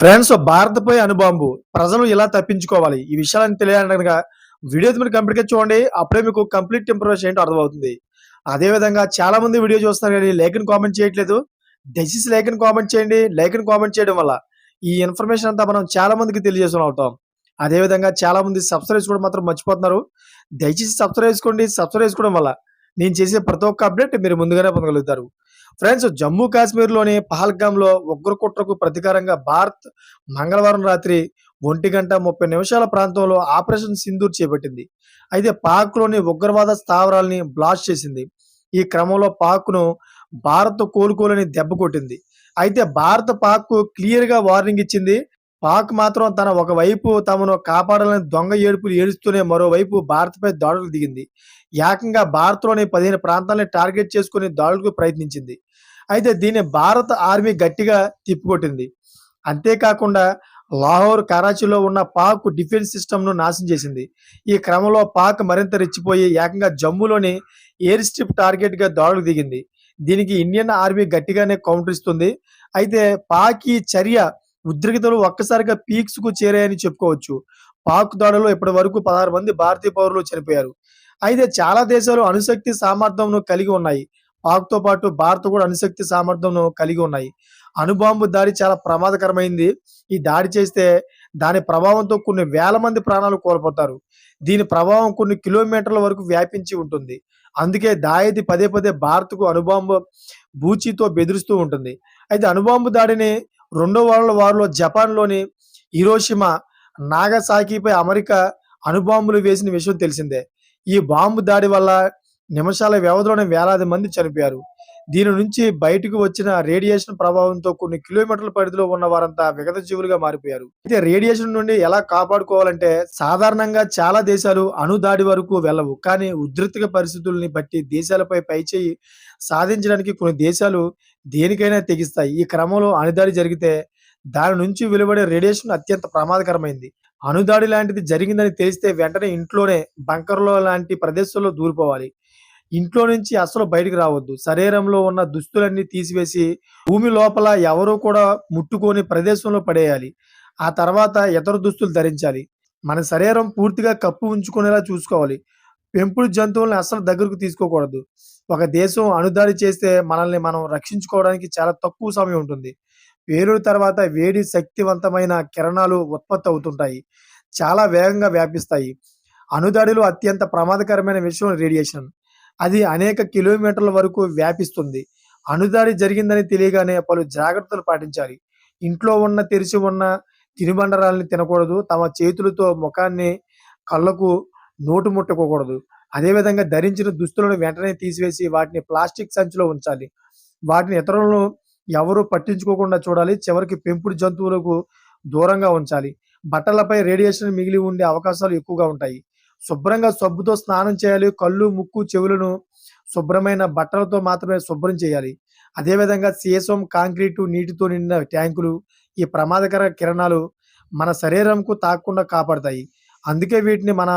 Friends భారత్పై అనుబాంబు. ప్రజలు ఎలా తప్పించుకోవాలి? ఈ విషయాలను తెలియాలనగా వీడియో మీరు కంప్లీట్గా చూడండి. అప్పుడే మీకు కంప్లీట్ ఇంప్రూవేషన్ ఏంటో అర్థమవుతుంది. అదే విధంగా చాలా మంది వీడియో చూస్తున్నారు కానీ లేఖను కామెంట్ చేయట్లేదు. దయచేసి లేఖను కామెంట్ చేయండి. లేఖను కామెంట్ చేయడం వల్ల ఈ ఇన్ఫర్మేషన్ అంతా మనం చాలా మందికి తెలియజేస్తూ అవుతాం. అదే విధంగా చాలా మంది సబ్స్క్రైబ్ కూడా మాత్రం మర్చిపోతున్నారు. దయచేసి సబ్స్క్రైబ్ చేసుకోండి. సబ్స్క్రైబ్ చేసుకోవడం వల్ల నేను చేసే ప్రతి ఒక్క అప్డేట్ మీరు ముందుగానే పొందగలుగుతారు. ఫ్రెండ్స్ జమ్మూ కాశ్మీర్లోని పహల్గామ్లో ఉగ్రకుట్రకు ప్రతీకారంగా భారత్ మంగళవారం రాత్రి ఒంటి గంట ముప్పై నిమిషాల ప్రాంతంలో ఆపరేషన్ సింధూర్ చేపట్టింది. అయితే పాక్లోని ఉగ్రవాద స్థావరాల్ని బ్లాస్ట్ చేసింది. ఈ క్రమంలో పాక్ను భారత్ కోలుకోలేని దెబ్బ కొట్టింది. అయితే భారత పాక్ క్లియర్గా వార్నింగ్ ఇచ్చింది పాక్ మాత్రం తన ఒకవైపు తమను కాపాడాలని దొంగ ఏడుపులు ఏడుస్తూనే మరోవైపు భారత్పై దాడులు దిగింది. ఏకంగా భారత్లోని పదిహేను ప్రాంతాలని టార్గెట్ చేసుకుని దాడులకు ప్రయత్నించింది. అయితే దీన్ని భారత ఆర్మీ గట్టిగా తిప్పికొట్టింది. అంతేకాకుండా లాహోర్ కరాచీలో ఉన్న పాక్ డిఫెన్స్ సిస్టమ్ను నాశనం చేసింది. ఈ క్రమంలో పాక్ మరింత రెచ్చిపోయి ఏకంగా జమ్మూలోని ఎయిర్ స్ట్రిప్ టార్గెట్గా దాడులు దిగింది. దీనికి ఇండియన్ ఆర్మీ గట్టిగానే కౌంటర్ ఇస్తుంది. అయితే పాక్ ఈ చర్య ఉద్రిక్తలు ఒక్కసారిగా పీక్స్కు చేరాయని చెప్పుకోవచ్చు. పాక్ దాడిలో ఇప్పటి వరకు పదహారు మంది భారతీయ పౌరులు చనిపోయారు. అయితే చాలా దేశాలు అణుశక్తి సామర్థ్యంను కలిగి ఉన్నాయి. పాక్తో పాటు భారత్ కూడా అణుశక్తి సామర్థ్యంను కలిగి ఉన్నాయి. అణుబాంబు దాడి చాలా ప్రమాదకరమైంది. ఈ దాడి చేస్తే దాని ప్రభావంతో కొన్ని వేల మంది ప్రాణాలు కోల్పోతారు. దీని ప్రభావం కొన్ని కిలోమీటర్ల వరకు వ్యాపించి ఉంటుంది. అందుకే దాయతి పదే పదే భారత్కు అణుబాంబు బూచితో బెదిరిస్తూ ఉంటుంది. అయితే అణుబాంబు దాడిని రెండో వరల్డ్ వార్లో జపాన్లోని హిరోషిమా నాగసాకిపై అమెరికా అణుబాంబులు వేసిన విషయం తెలిసిందే. ఈ బాంబు దాడి వల్ల నిమిషాల వ్యవధిలోనే వేలాది మంది చనిపోయారు. దీని నుంచి బయటకు వచ్చిన రేడియేషన్ ప్రభావంతో కొన్ని కిలోమీటర్ల పరిధిలో ఉన్న వారంతా విగత జీవులుగా మారిపోయారు. అయితే రేడియేషన్ నుండి ఎలా కాపాడుకోవాలంటే సాధారణంగా చాలా దేశాలు అణు దాడి వరకు వెళ్ళవు. కానీ ఉధృతిక పరిస్థితుల్ని బట్టి దేశాలపై పైచేయి సాధించడానికి కొన్ని దేశాలు దేనికైనా తెగిస్తాయి. ఈ క్రమంలో అణుదాడి జరిగితే దాని నుంచి వెలువడే రేడియేషన్ అత్యంత ప్రమాదకరమైంది. అణుదాడి లాంటిది జరిగిందని తెలిస్తే వెంటనే ఇంట్లోనే బంకర్లో లాంటి ప్రదేశాల్లో దూరిపోవాలి. ఇంట్లో నుంచి అసలు బయటికి రావద్దు. శరీరంలో ఉన్న దుస్తులన్నీ తీసివేసి భూమి లోపల ఎవరూ కూడా ముట్టుకొని ప్రదేశంలో పడేయాలి. ఆ తర్వాత ఇతర దుస్తులు ధరించాలి. మన శరీరం పూర్తిగా కప్పు ఉంచుకునేలా చూసుకోవాలి. పెంపుడు జంతువులను అసలు దగ్గరకు తీసుకోకూడదు. ఒక దేశం అణుదాడి చేస్తే మనల్ని మనం రక్షించుకోవడానికి చాలా తక్కువ సమయం ఉంటుంది. పేలుడు తర్వాత వేడి శక్తివంతమైన కిరణాలు ఉత్పత్తి అవుతుంటాయి. చాలా వేగంగా వ్యాపిస్తాయి. అణుదాడిలో అత్యంత ప్రమాదకరమైన విషయం రేడియేషన్. అది అనేక కిలోమీటర్ల వరకు వ్యాపిస్తుంది. అణుదాడి జరిగిందని తెలియగానే పలు జాగ్రత్తలు పాటించాలి. ఇంట్లో ఉన్న తెరిచి ఉన్న తినుబండరాలని తినకూడదు. తమ చేతులతో ముఖాన్ని కళ్ళకు నోటు ముట్టుకోకూడదు. అదేవిధంగా ధరించిన దుస్తులను వెంటనే తీసివేసి వాటిని ప్లాస్టిక్ సంచిలో ఉంచాలి. వాటిని ఇతరులను ఎవరు పట్టించుకోకుండా చూడాలి. చివరికి పెంపుడు జంతువులకు దూరంగా ఉంచాలి. బట్టలపై రేడియేషన్ మిగిలి ఉండే అవకాశాలు ఎక్కువగా ఉంటాయి. శుభ్రంగా సబ్బుతో స్నానం చేయాలి. కళ్ళు ముక్కు చెవులను శుభ్రమైన బట్టలతో మాత్రమే శుభ్రం చేయాలి. అదేవిధంగా సీసం కాంక్రీటు నీటితో నిండిన ట్యాంకులు ఈ ప్రమాదకర కిరణాలు మన శరీరంకు తాకకుండా కాపాడతాయి. అందుకే వీటిని మన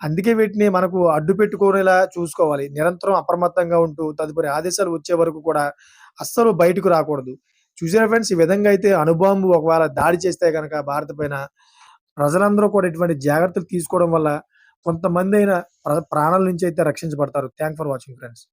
అందుకే వీటిని మనకు అడ్డు పెట్టుకునేలా చూసుకోవాలి. నిరంతరం అప్రమత్తంగా ఉంటూ తదుపరి ఆదేశాలు వచ్చే వరకు కూడా అస్సలు బయటకు రాకూడదు. చూసిన ఫ్రెండ్స్? ఈ విధంగా అయితే అణుబాంబు ఒకవేళ దాడి చేస్తే కనుక భారత పైన ప్రజలందరూ కూడా ఇటువంటి జాగ్రత్తలు తీసుకోవడం వల్ల కొంతమంది అయినా ప్రాణాల నుంచి అయితే రక్షించబడతారు. Thank for watching friends